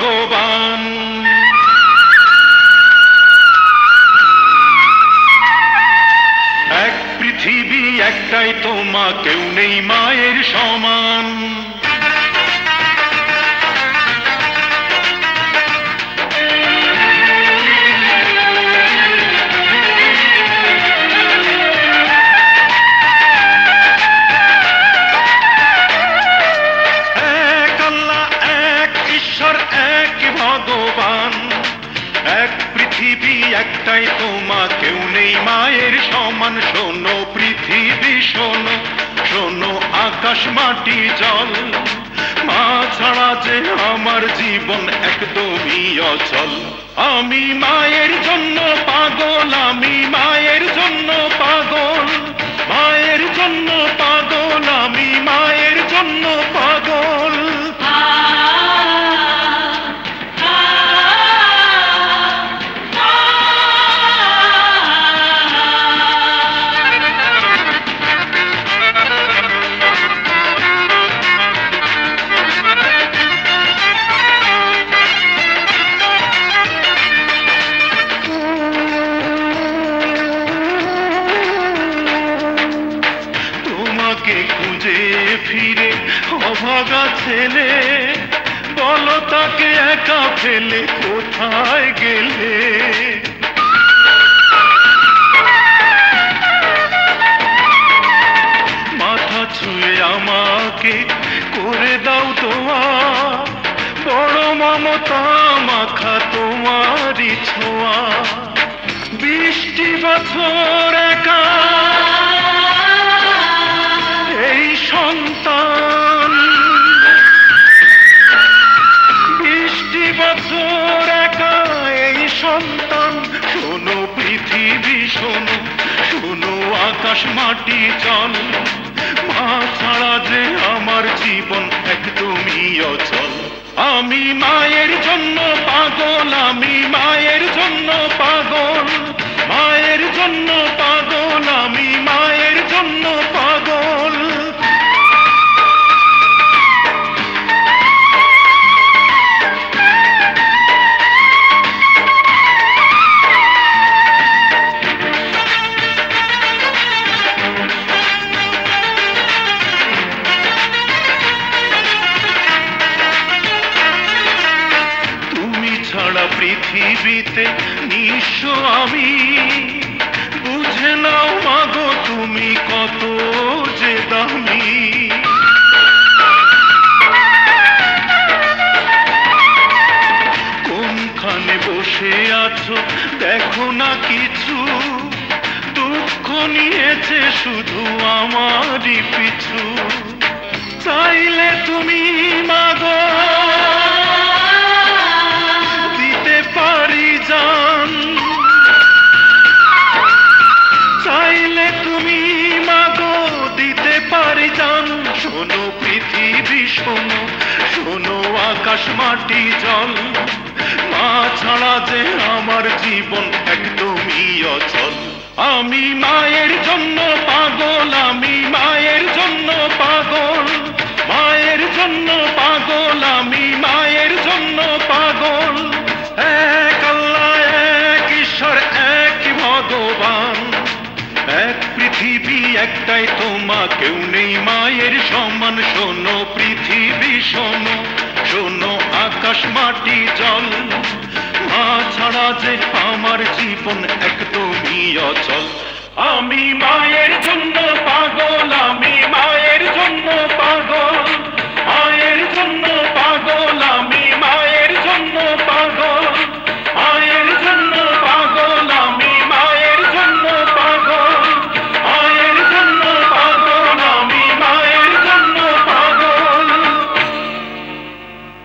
ভগবান। এক পৃথিবী একটাই তোমা কেউ নেই মায়ের সমান। পৃথিবী একটাই, তোমা কেউ নেই মায়ের সমান। শোনো পৃথিবী, শোনো শোনো আকাশ, মাটি, জল। মা ছাড়া যে আমার জীবন একদমই অচল। আমি মায়ের জন্য পাগল, আমি মায়ের জন্য পাগল। মায়ের জন্য পাগল, আমি মায়ের জন্য পাগল। অভাগা ছেলে, বলো তাকে একা ফেলে কোথায় গেলে? মাথা ছুঁয়ে আমাকে করে দাও তোমা বড় মমতা মাখা তোমারই ছোঁয়া। বৃষ্টি বছর একা সন্তান, শোনো পৃথিবী, শোনো শোনো আকাশ, মাটি চল মা ছাড়া যে আমার জীবন একদমই অচল। আমি মায়ের জন্য পাগল, আমি মায়ের জন্য পাগল। পৃথিবীতে নিঃস্ব আমি। বুঝে নাও মাগো, তুমি কত যে দামি। কোনখানে বসে আছো, দেখো না কিছু। দুঃখ নিয়েছে শুধু আমারই পিছু। চাইলে তুমি মাগো আকাশ মাটি জল। মা ছাড়া যে আমার জীবন একদমই অচল। আমি মায়ের জন্য পাগল, আমি মায়ের জন্য পাগল। মায়ের জন্য পাগল, আমি মায়ের জন্য পাগল। এক আল্লাহ, এক ঈশ্বর, এক ভগবান। এক পৃথিবী একটাই তোমা কেউ নেই। মায়ের সমান শোনো, পৃথিবী শোনো। শোনো আকাশ মাটি জল। মা ছাড়া যে আমার জীবন একদমই অচল। আমি মায়ের জন্য পাগল, আমি